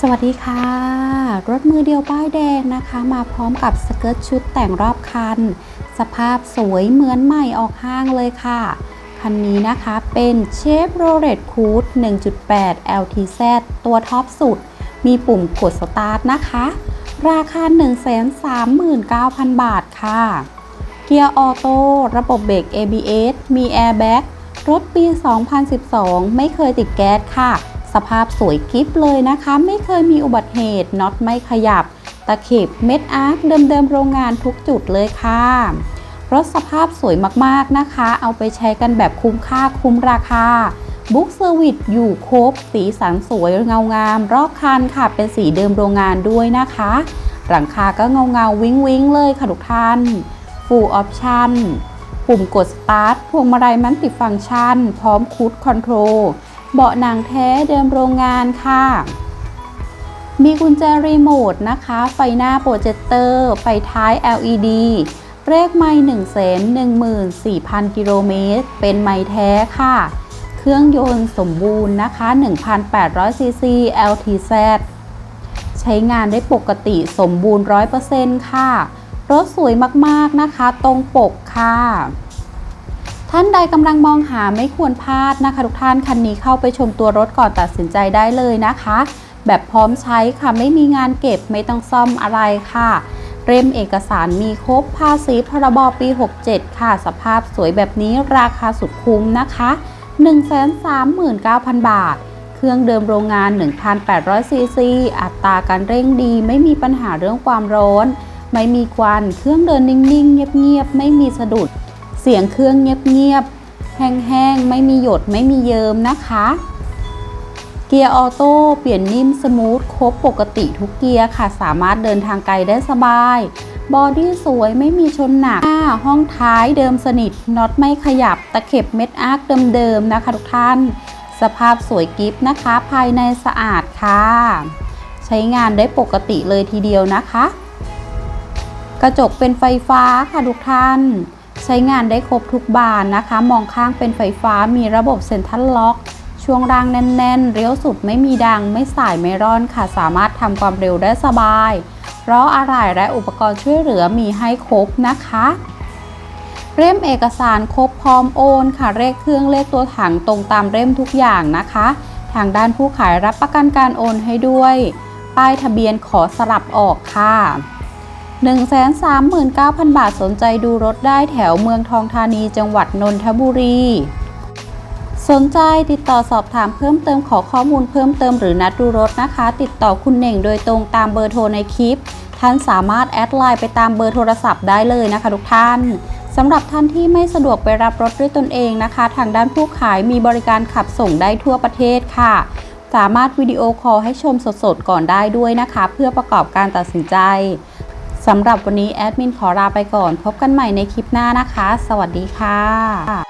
สวัสดีค่ะ รถมือเดียวป้ายแดงนะคะ มาพร้อมกับสเกิร์ตชุดแต่งรอบคัน สภาพสวยเหมือนใหม่ออกห้างเลยค่ะ คันนี้นะคะเป็นเชฟโรเลตคูด1.8 LTZ ตัวท็อปสุด มีปุ่มกดสตาร์ทนะคะ ราคา 139,000 บาทค่ะ เกียร์ออโต้ระบบเบรก ABS มีแอร์แบ็กรถปี 2012 ไม่เคยติดแก๊สค่ะ สภาพสวยกิฟเลยนะคะ ไม่เคยมีอุบัติเหตุน็อตไม่ขยับ ตะเข็บเม็ดอาร์คเดิมๆโรงงานทุกจุดเลยค่ะรถสภาพสวยมากๆนะคะ เอาไปใช้กันแบบคุ้มค่าคุ้มราคา บุ๊กเซอร์วิสอยู่ครบ สีสันสวยเงางาม รอบคันค่ะ เป็นสีเดิมโรงงานด้วยนะคะ หลังคาก็เงาเงาวิ้งวิ้งเลยค่ะทุกท่าน Full Option ปุ่มกด Start พวงมาลัยมันติฟังก์ชัน พร้อมคูดคอนโทรล เบาะหนังแท้เดิมโรงงานค่ะ มีกุญแจรีโมทนะคะ ไฟหน้าโปรเจคเตอร์ ไฟท้าย LED เลขไมล์1 1 4 0 0 0 กิโลเมตร เป็นไมล์แท้ค่ะ เครื่องยนต์สมบูรณ์นะคะ1,800ซีซี LTZ ใช้งานได้ปกติสมบูรณ์ 100%ค่ะ รถสวยมากๆนะคะ ตรงปกค่ะ ท่านใดกำลังมองหาไม่ควรพลาดนะคะ ทุกท่านคันนี้เข้าไปชมตัวรถก่อนตัดสินใจได้เลยนะคะ แบบพร้อมใช้ค่ะไม่มีงานเก็บไม่ต้องซ่อมอะไรค่ะเล่มเอกสารมีครบภาษีพรบปี 67 ค่ะ สภาพสวยแบบนี้ราคาสุดคุ้มนะคะ 139,000 บาท เครื่องเดิมโรงงาน 1,800ซีซีอัตราการเร่งดี ไม่มีปัญหาเรื่องความร้อน ไม่มีควันเครื่องเดินนิ่งๆ เงียบๆ ไม่มีสะดุด สียงเครื่องเงียบๆ แห้งๆ ไม่มีหยดไม่มีเยิมนะคะ เกียร์ออโต้เปลี่ยนนิ่มสมูทครบปกติทุกเกียร์ค่ะ สามารถเดินทางไกลได้สบาย บอดี้สวยไม่มีชนหนักหน้าห้องท้ายเดิมสนิทน็อตไม่ขยับตะเข็บเม็ดอาร์คเดิมๆนะคะทุกท่าน สภาพสวยกิฟต์นะคะ ภายในสะอาดค่ะ ใช้งานได้ปกติเลยทีเดียวนะคะ กระจกเป็นไฟฟ้าค่ะทุกท่าน ใช้งานได้ครบทุกบานนะคะ มองข้างเป็นไฟฟ้ามีระบบเซ็นทรัลล็อก ช่วงล่างแน่น ๆเลี้ยวสุดไม่มีดัง ไม่สายไม่ร่อนค่ะ สามารถทำความเร็วได้สบายเพราะอะไหล่และอุปกรณ์ช่วยเหลือมีให้ครบนะคะเล่มเอกสารครบพร้อมโอนค่ะเลขเครื่องเลขตัวถังตรงตามเล่มทุกอย่างนะคะ ทางด้านผู้ขายรับประกันการโอนให้ด้วย ป้ายทะเบียนขอสลับออกค่ะ 139,000 บาทสนใจดูรถได้แถวเมืองทองธานีจังหวัดนนทบุรี สนใจติดต่อสอบถามเพิ่มเติมขอข้อมูลเพิ่มเติมหรือนัดดูรถนะคะ ติดต่อคุณเน่งโดยตรงตามเบอร์โทรในคลิป ท่านสามารถแอดไลน์ไปตามเบอร์โทรศัพท์ได้เลยนะคะทุกท่านสำหรับท่านที่ไม่สะดวกไปรับรถด้วยตนเองนะคะ ทางด้านผู้ขายมีบริการขับส่งได้ทั่วประเทศค่ะ สามารถวิดีโอคอลให้ชมสดๆก่อนได้ด้วยนะคะ เพื่อประกอบการตัดสินใจ สำหรับวันนี้แอดมินขอลาไปก่อน พบกันใหม่ในคลิปหน้านะคะ สวัสดีค่ะ